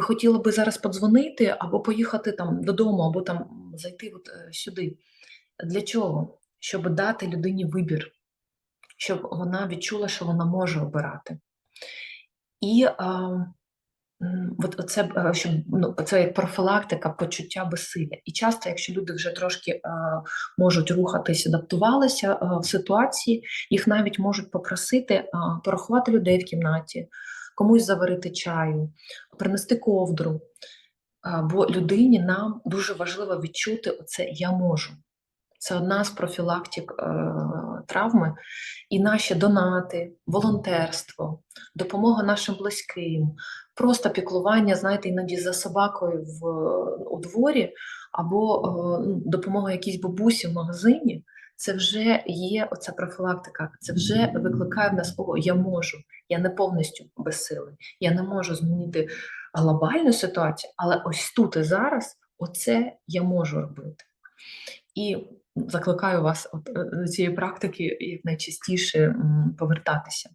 хотіла би зараз подзвонити або поїхати там додому, або там зайти от е, сюди. Для чого? Щоб дати людині вибір, щоб вона відчула, що вона може обирати. І а, от оце, е, щоб, ну, це як профілактика почуття безсилля. І часто, якщо люди вже трошки а, можуть рухатись, адаптувалися а, в ситуації, їх навіть можуть попросити а, порахувати людей в кімнаті, комусь заварити чаю, принести ковдру. Бо людині нам дуже важливо відчути оце я можу. Це одна з профілактик е, травми. І наші донати, волонтерство, допомога нашим близьким, просто піклування, знаєте, іноді за собакою в, у дворі, або е, допомога якійсь бабусі в магазині. Це вже є оця профілактика, це вже викликає в нас о, я можу, я не повністю безсилий, я не можу змінити глобальну ситуацію, але ось тут і зараз оце я можу робити. І закликаю вас от, е, до цієї практики як найчастіше повертатися.